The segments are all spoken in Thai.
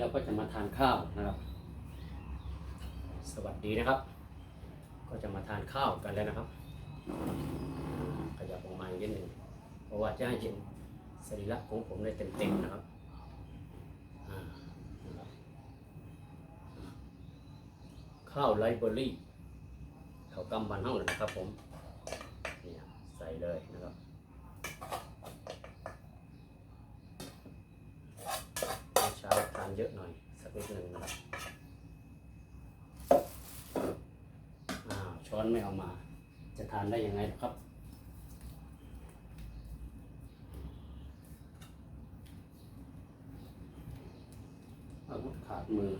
เราก็จะมาทานข้าวนะครับ สวัสดีนะครับ ก็จะมาทานข้าวกันแล้วนะครับขยับออกมาอีกนิดหนึ่งเพราะว่าจะให้เห็นสรีระของผมได้เต็มๆนะครับข้าวไรเบอรี่เขากำบันเท่าเลยนะครับผมเนี่ยใส่เลยนะครับ เช้าทานเยอะหน่อย สักนิดหนึ่งนะครับอ้าวช้อนไม่เอามา จะทานได้ยังไงครับอาวุธขาดมือ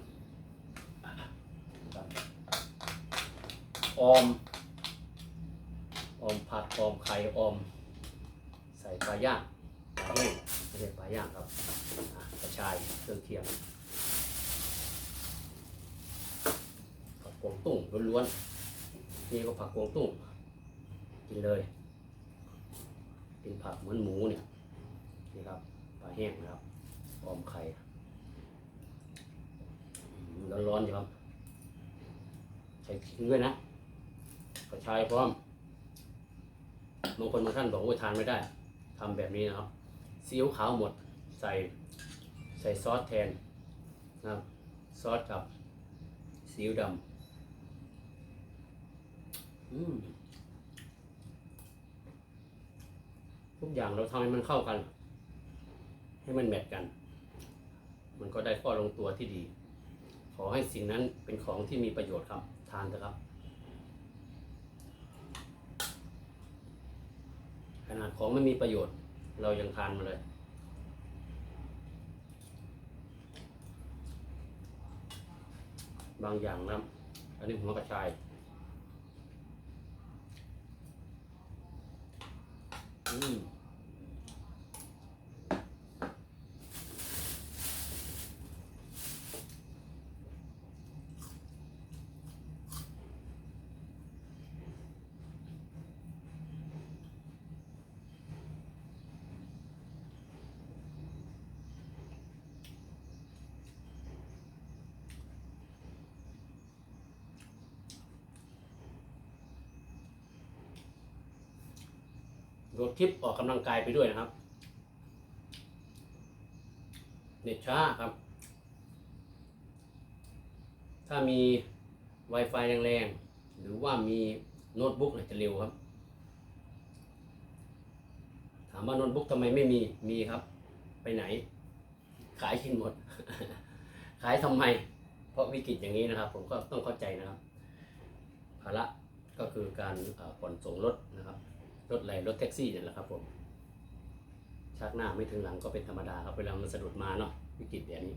ออม ออมผัดออมไข่ออม ใส่ปลาย่างปลาแห้งไม่ใช่ปลาย่างครับ ชายเครื่องเคียงผักกวงตุ้งล้วนๆนี่ก็ผักกวงตุ้งกินเลยกินผักเหมือนหมูเนี่ยนี่ครับปลาแห้งนะครับออมไข่ร้อนๆอยู่ครับใส่ขิงด้วยนะกระชายพร้อมบางคนบางท่านบอกว่าทานไม่ได้ทำแบบนี้นะครับซีอิ๊วขาวหมดใส่ ใส่ซอสแทนนะครับซอสกับซีอิ๊วดำทุกอย่างเราทำให้มันเข้ากัน ให้มันแมทกัน มันก็ได้ข้อลงตัวที่ดี ขอให้สิ่งนั้นเป็นของที่มีประโยชน์ครับ ทานเถอะครับ ขนาดของไม่มีประโยชน์ เรายังทานมาเลย บางอย่างนะอันนี้หัวกระชาย อืม รถคลิปออกกำลังกายไปด้วยนะครับ เน็ตช้าครับ ถ้ามี Wi-Fi แรงๆ หรือว่ามีโน้ตบุ๊กจะเร็วครับ ถามว่าโน้ตบุ๊กทำไมไม่มี มีครับ ไปไหน ขายทิ้งหมด ขายทำไม เพราะวิกฤตอย่างนี้นะครับ ผมก็ต้องเข้าใจนะครับ ภาระก็คือการเอ่อผ่อนส่งรถนะครับ รถไหลรถแท็กซี่เนี่ยแหละครับผมชักหน้าไม่ถึงหลังก็เป็นธรรมดาครับเวลามันสะดุดมาเนาะวิกฤตแบบนี้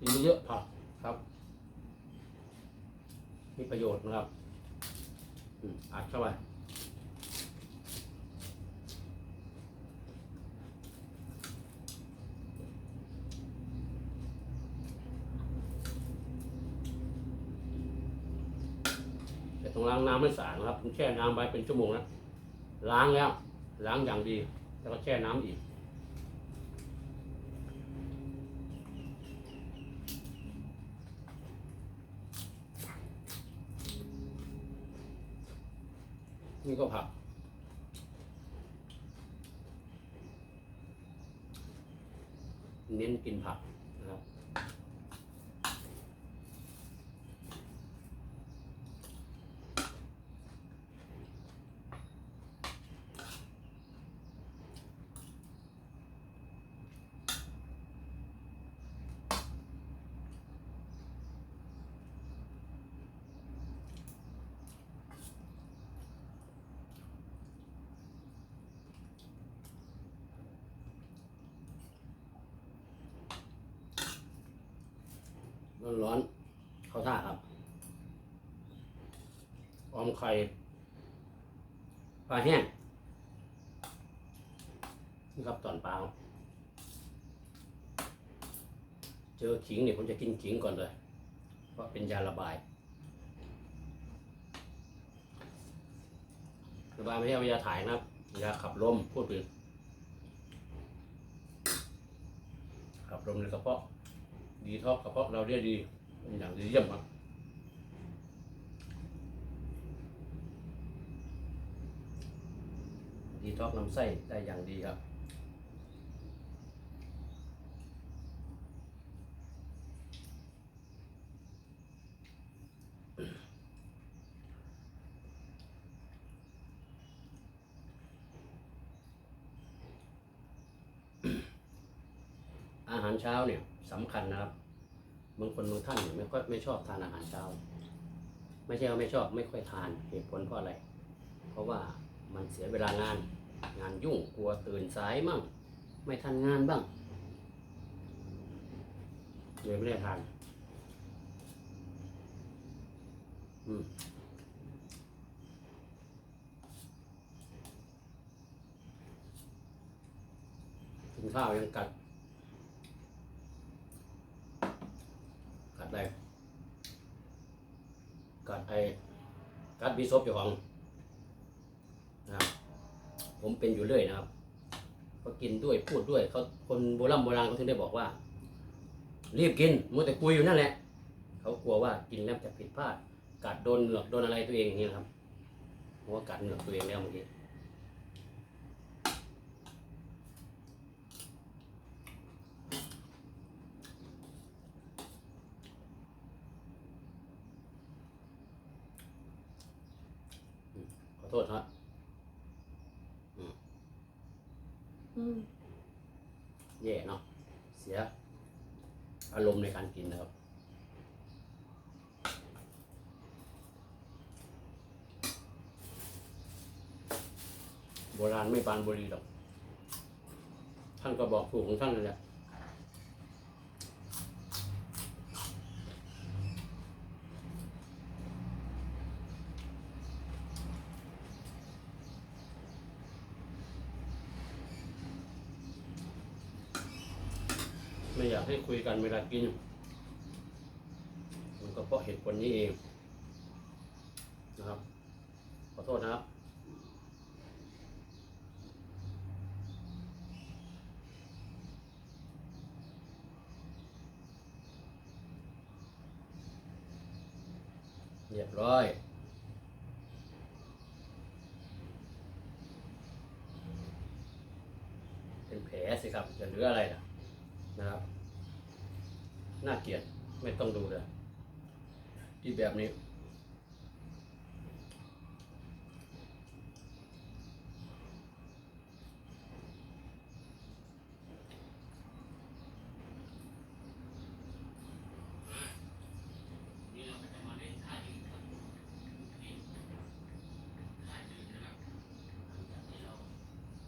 กินเยอะผักครับ มีประโยชน์นะครับอัดเข้าไป แต่ต้อง ล้างน้ำให้สะอาดนะครับผมแช่น้ำไว้เป็นชั่วโมงแล้วล้างแล้วล้างอย่างดี แล้วก็แช่น้ำอีก นี่ก็ผักเน้นกินผักนะค ร้อนเข้าท่าครับ ออมไข่ปลาแห้งนี่ครับตอนเปลาเจอขิงเนี่ยผมจะกินขิงก่อนเลย เพราะเป็นยาระบายระบายไม่ใช่ยาถ่ายนะครับยาขับลมพูดถึงขับลมในกระเพาะ ดีท็อกกระเพาะเราได้ดีเป็นอย่างดีเยี่ยมครับดีท็อกลำไส้ได้อย่างดีครับอาหารเช้าเนี่ย สำคัญนะครับ บางคนบางท่านเนี่ยไม่ค่อยไม่ชอบทานอาหารเช้า ไม่ใช่ว่าไม่ชอบไม่ค่อยทานเหตุผลเพราะอะไร เพราะว่ามันเสียเวลางาน งานยุ่งกลัวตื่นสายมั่ง ไม่ทันงานบ้างเลยไม่ได้ทานอืมกินข้าวยังกัด กัดอะไรกัดไอกัดบีซบเจ้าของนะครับผมเป็นอยู่เรื่อยนะครับก็กินด้วยพูดด้วยเขาคนโบราณโบราณเขาถึงได้บอกว่า รีบกินมัวแต่คุยอยู่นั่นแหละเขากลัวว่ากินแล้วจะผิดพลาดกัดโดนหงือกโดนอะไรตัวเองอย่างนี้นะครับเพราะว่ากัดเหงือกตัวเองแล้วเมื่อกี้ ษครับอืมอืมแย่เนาะ เสีย อารมณ์ในการกินนะครับ โบราณไม่ปานบุรีหรอก ท่านก็บอกถูกของท่านนั่นแหละ ไม่อยากให้คุยกันเวลากิน มันก็เพราะเหตุผลนี้เอง นะครับ ขอโทษนะครับเรียบร้อย เป็นแผลสิครับ จะเหลืออะไรล่ะ นะครับ น่าเกลียด ไม่ต้องดูเลยที่แบบนี้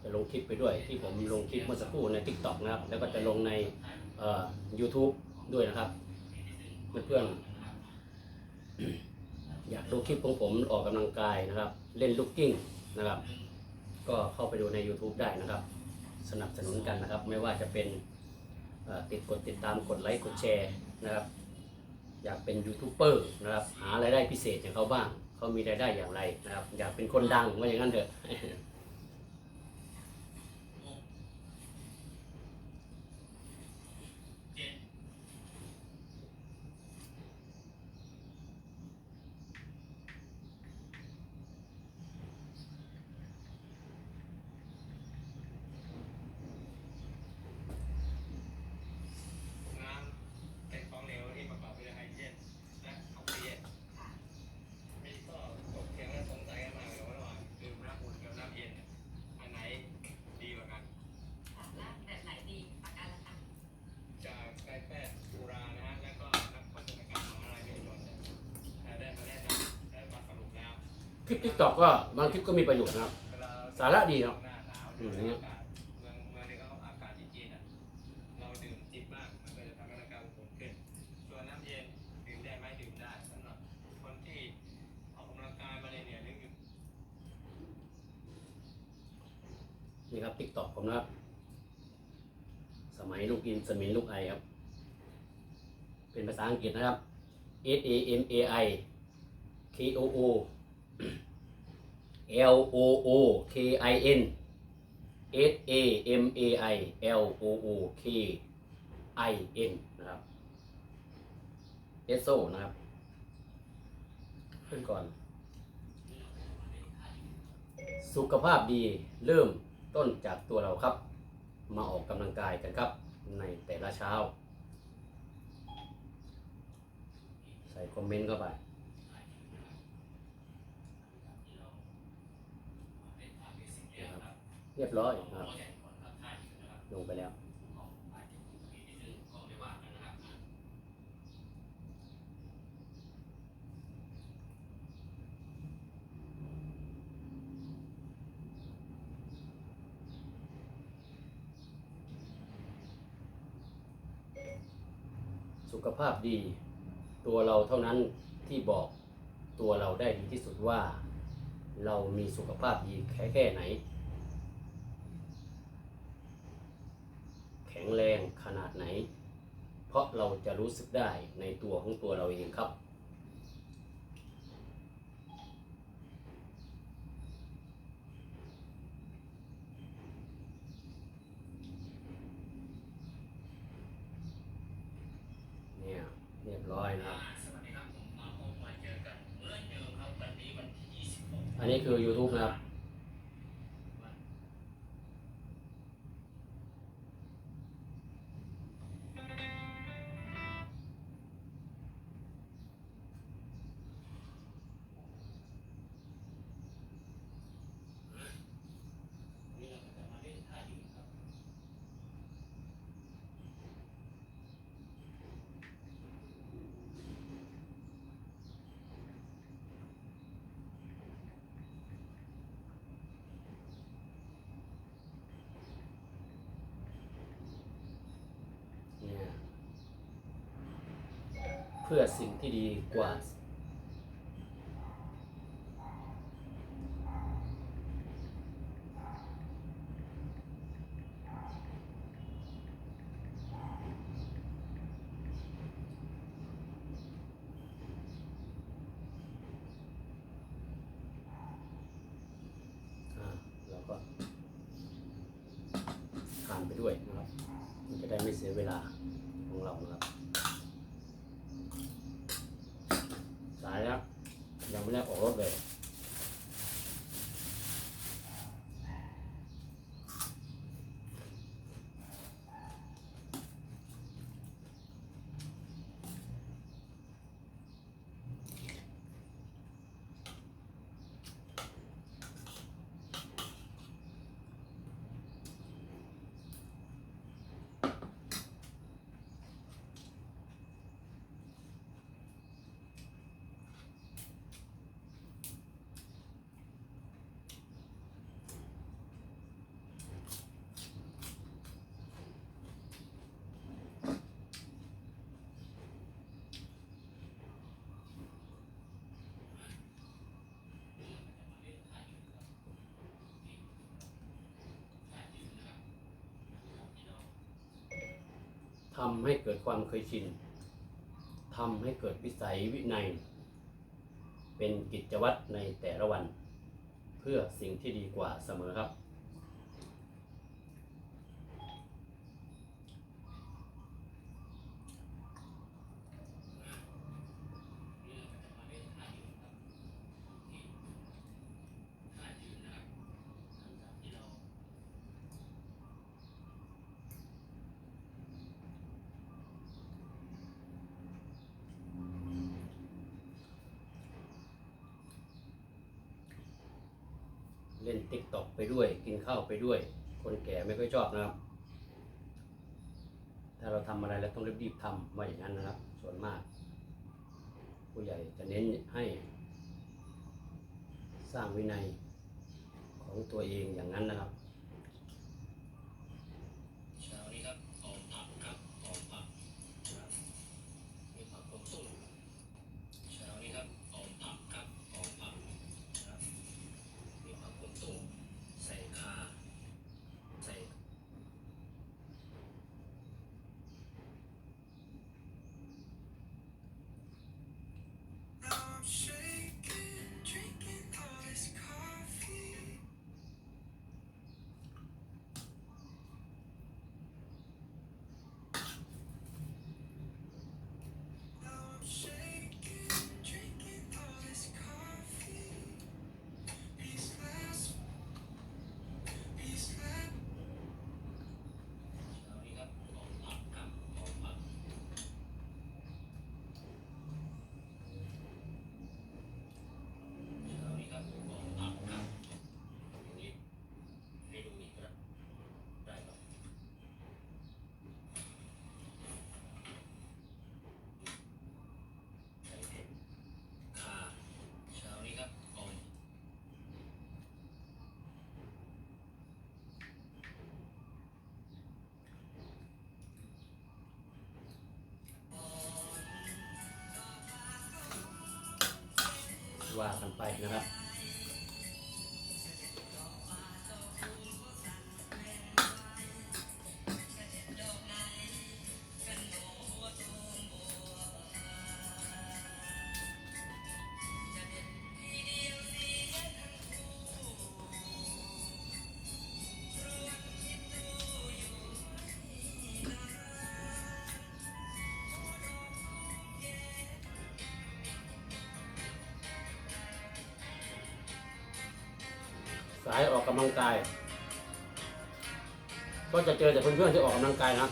จะ ลงคลิปไปด้วย ที่ผมลงคลิปเมื่อสักครู่ใน TikTok นะครับ แล้วก็จะลงในเอ่อ YouTube ด้วยนะครับ เพื่อนๆ อยากดูคลิปของผมออกกำลังกายนะครับ เล่นลูกกิ้งนะครับ ก็เข้าไปดูใน YouTube ได้นะครับ สนับสนุนกันนะครับ ไม่ว่าจะเป็นติดกดติดตามกดไลค์กดแชร์นะครับ อยากเป็นยูทูบเบอร์นะครับ หารายได้พิเศษอย่างเขาบ้าง เขามีรายได้อย่างไรนะครับ อยากเป็นคนดังว่าอย่างนั้นเถอะ น้ำเป็นของเหลวที่ประกอบไปด้วยไฮโดรเจนและออกซิเจนนี่ก็ตกเถียงและสงสัยกันมาเลยว่าระหว่างดื่มน้ำอุ่นกับน้ำเย็นเนี่ยอันไหนดีกว่ากัน ค่ะแล้วแบบไหนดีกว่ากันล่ะคะ จากนายแพทย์บูรานะฮะแล้วก็นักพัฒนาการของอะไรไม่รู้เนี่ยได้มาแนะนำและมาสรุปแล้ว ค ลิป TikTok ก็บางคลิปก็มีประโยชน์นะครับ สาระดีครับหน้าหนาวอืมอากาศเมืองเมืองที่เขาอากาศเย็นๆอะเราดื่มจิบมากมันก็จะทำให้ร่างกายนขึ้นส่วนน้ำเย็นดื่มได้ไหมดื่มได้สำหรับคนที่ออกกำลังกายมาเลเนียหรืออยู่นี่ครับ TikTok ผมนะครับ สมัยลูกอินสมินลูกไอครับ เป็นภาษาอังกฤษนะครับ S A M A I K O O L O O K I N S A M A I L O O K I N นะครับเอสโซนะครับ ขึ้นก่อน สุขภาพดีเริ่มต้นจากตัวเราครับ มาออกกำลังกายกันครับ ในแต่ละเช้า ใส่คอมเมนต์เข้าไปนะค เรียบร้อยครับลงไปแล้วสุขภาพดี ตัวเราเท่านั้นที่บอกตัวเราได้ดีที่สุดว่า เรามีสุขภาพดีแค่แค่ไหน แข็งแรงขนาดไหน เพราะเราจะรู้สึกได้ในตัวของตัวเราเองครับ เนี่ยเรียบร้อยนะครับ อันนี้คือ YouTube นะครับ เนี่ยเพื่อสิ่งที่ดีกว่าอ่าเราก็ทานไปด้วยนะครับ มันจะได้ไม่เสียเวลาของเรานะครับ สายแล้ว ยังไม่ได้ออกรถเลย ทำให้เกิดความเคยชินทำให้เกิดวิสัยวินัย เป็นกิจวัตรในแต่ละวัน เพื่อสิ่งที่ดีกว่าเสมอครับ ติ๊กตอกไปด้วย กินข้าวไปด้วย คนแก่ไม่ค่อยชอบนะครับ ถ้าเราทำอะไรแล้วต้องรีบๆทำว่าอย่างนั้นนะครับ ส่วนมาก ผู้ใหญ่จะเน้นให้ สร้างวินัยของตัวเองอย่างนั้นนะครับ ว่ากันไปนะครับ สายออกกำลังกาย ก็จะเจอแต่เพื่อนๆที่ออกกำลังกายนะ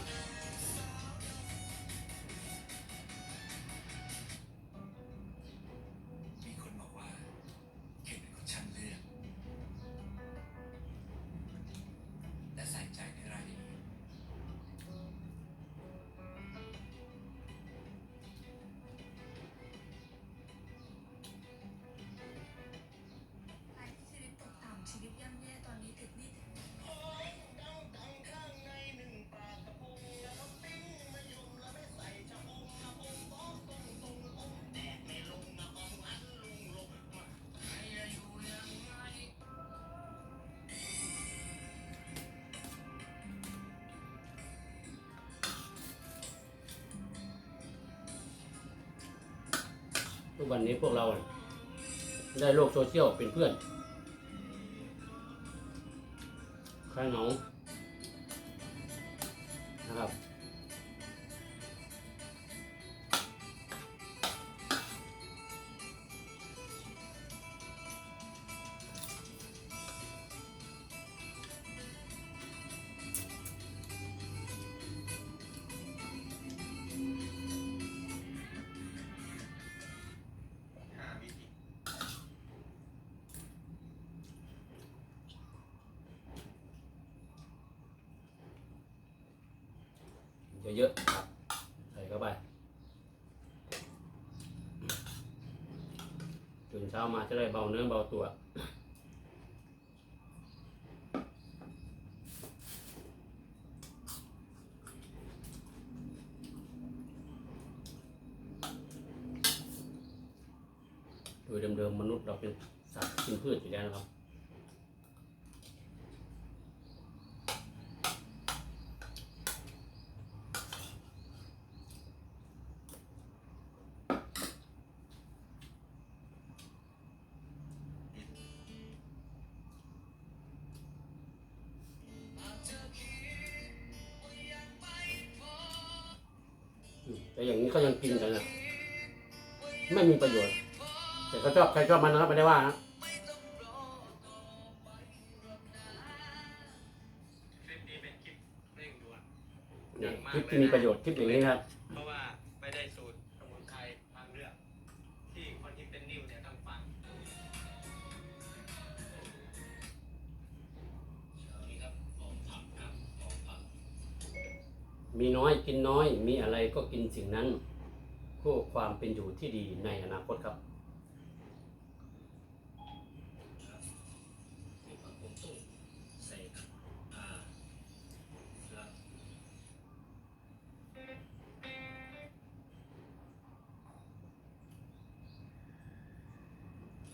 ทุกวันนี้พวกเรา ได้โลกโซเชียลเป็นเพื่อน ใครเหงา เยอะๆครับใส่เข้าไปตื่นเช้ามาจะได้เบาเนื้อเบาตัว แต่อย่างนี้เขายังกินกันนะไม่มีประโยชน์ แต่เขาชอบใครชอบมันนะครับไม่ได้ว่านะคลิปนี้เป็นคลิปเร่งด่วนเนี่ยคลิปที่มีประโยชน์คลิปอย่างนี้ครับ มีน้อยกินน้อย มีอะไรก็กินสิ่งนั้นเพื่อความเป็นอยู่ที่ดีในอนาคตครับ มีผักผมตุ้งใส่กับอ่าแล้ว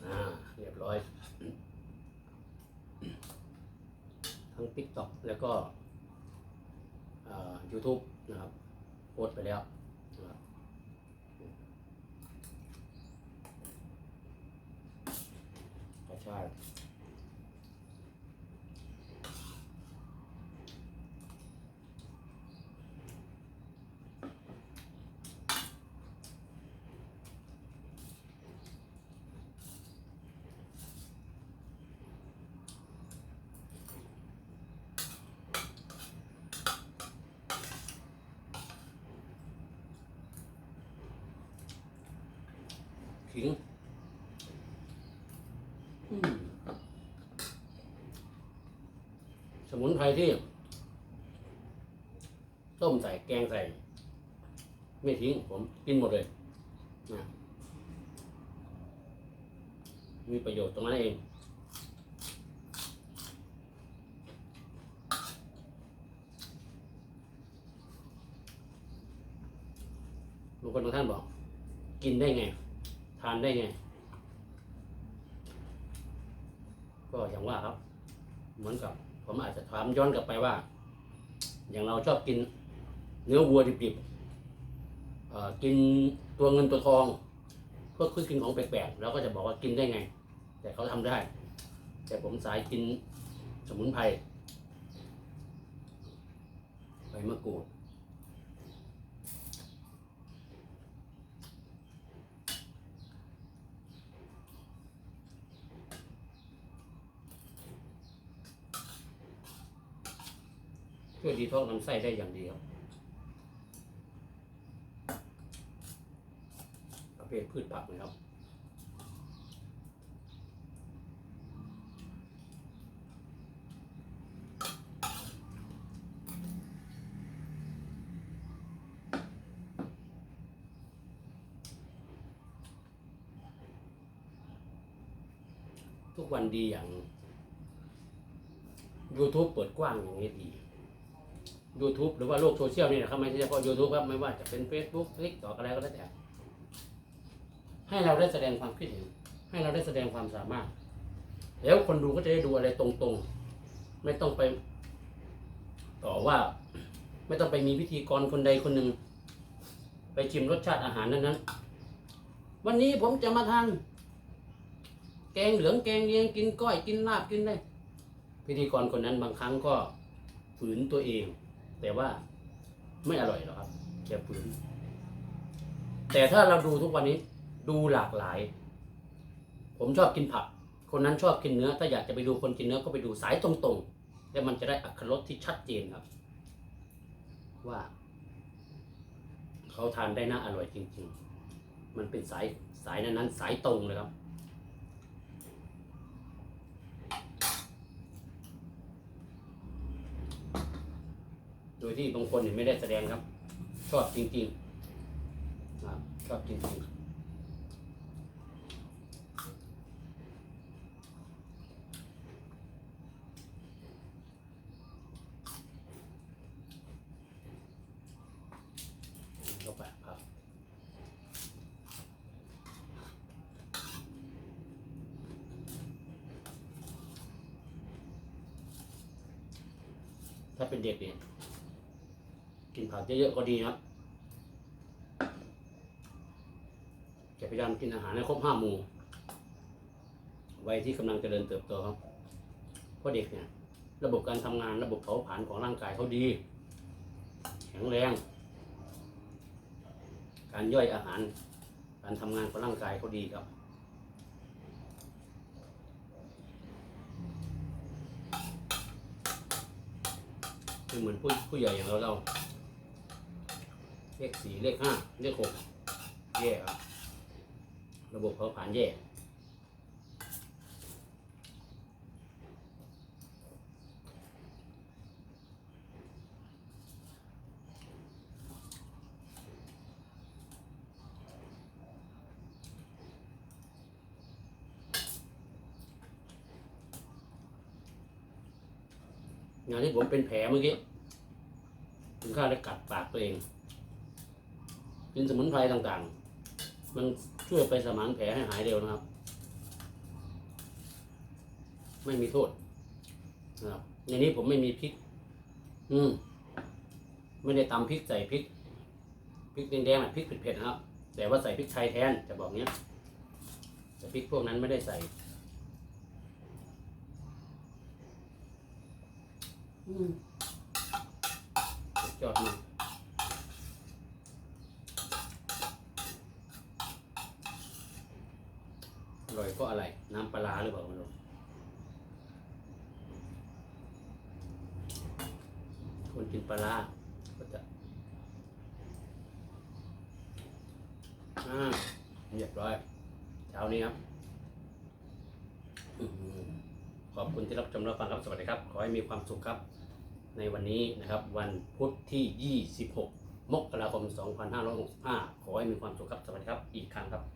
อ่า เรียบร้อย ทั้ง TikTok แล้วก็อ่า YouTube นะครับ โพสต์ไปแล้วนะครับกระชาย ขิงสมุนไพรที่ ต้มใส่แกงใส่ ไม่ทิ้ง ผมกินหมดเลยนะมีประโยชน์ตรงนั้นเองบางคนบางท่านบอก กินได้ไงานได้ไง ก็อย่างว่าครับ เหมือนกับ ผมอาจจะถามย้อนกลับไปว่า อย่างเราชอบกิน เนื้อวัวดิบๆกินตัวเงินตัวทองเพื่อคือกินของแปลกๆเราก็จะบอกว่ากินได้ไง แต่เขาทำได้ แต่ผมสายกินสมุนไพรใบมะกรูด ช่วยดีท้องลำไส้ได้อย่างดีครับประเภทพืชผักนะครับทุกวันดีอย่าง YouTube เปิดกว้างอย่างนี้ดี YouTube หรือว่าโลกโซเชียลนี่นะครับไม่ใช่เฉพาะ YouTube ครับไม่ว่าจะเป็น Facebook คลิกต่ออะไรก็แล้วแต่ ให้เราได้แสดงความคิดเห็น ให้เราได้แสดงความสามารถ แล้วคนดูก็จะได้ดูอะไรตรงๆ ไม่ต้องไป ต่อว่า ไม่ต้องไปมีพิธีกรคนใดคนหนึ่ง ไปชิมรสชาติอาหารนั้นๆ วันนี้ผมจะมาทานแกงเหลืองแกงเลียงกินก้อยกินลาบกินได้ พิธีกรคนนั้นบางครั้งก็ฝืนตัวเอง แต่ว่าไม่อร่อยหรอกครับแค่ฝืนแต่ถ้าเราดูทุกวันนี้ดูหลากหลาย ผมชอบกินผัก คนนั้นชอบกินเนื้อ ถ้าอยากจะไปดูคนกินเนื้อก็ไปดูสายตรงๆ แล้วมันจะได้อัครสที่ชัดเจนครับ ว่า เขาทานได้น่าอร่อยจริง ๆ มันเป็นสายสายนั้นๆสายตรงเลยครับ ดยที่บางคนเนี่ยไม่ได้แสดงครับ ชอบจริงๆครับชอบจริงๆเข้าไปครับถ้าเป็นเด็กเนี่ย กินผักเยอะๆก็ดีนะครับจะพยายามกินอาหารให้ครบห้าหมู่วัยที่กำลังจเจริญเติบโตครับเพราะเด็กเนี่ย ระบบการทำงานระบบเผาผลาญของร่างกายเขาดี แข็งแรง การย่อยอาหาร การทำงานของร่างกายเขาดีครับคือเหมือนผู้ผู้ใหญ่อย่างเราเรา เลขสี่เลขห้าเลขหกแย่ครับระบบเผาผลาญแย่งานที่ผมเป็นแผลเมื่อกี้ถึงข้าได้กัดปากตัวเอง กินสมุนไพรต่างๆ มันช่วยไปสมานแผลให้หายเร็วนะครับ ไม่มีโทษนะครับในนี้ผมไม่มีพริก อืม ไม่ได้ตำพริกใส่พริก พริกแดงๆอะพริกเผ็ดๆนะครับ แต่ว่าใส่พริกไทยแทนจะบอกเนี้ยแต่พริกพวกนั้นไม่ได้ใส่อืมสุดยอดมา กอร่อยก็อะไร น้ำปลาหรือเปล่าไม่รู้คนกินปลาก็จะอ่าเรียบร้อยเช้านี้ครับอขอบคุณที่รับชมรับฟังครับสวัสดีครับ ขอให้มีความสุขครับ ในวันนี้นะครับ วันพุธที่ 26 มกราคม 2565 ขอให้มีความสุขครับ สวัสดีครับ อีกครั้งครับ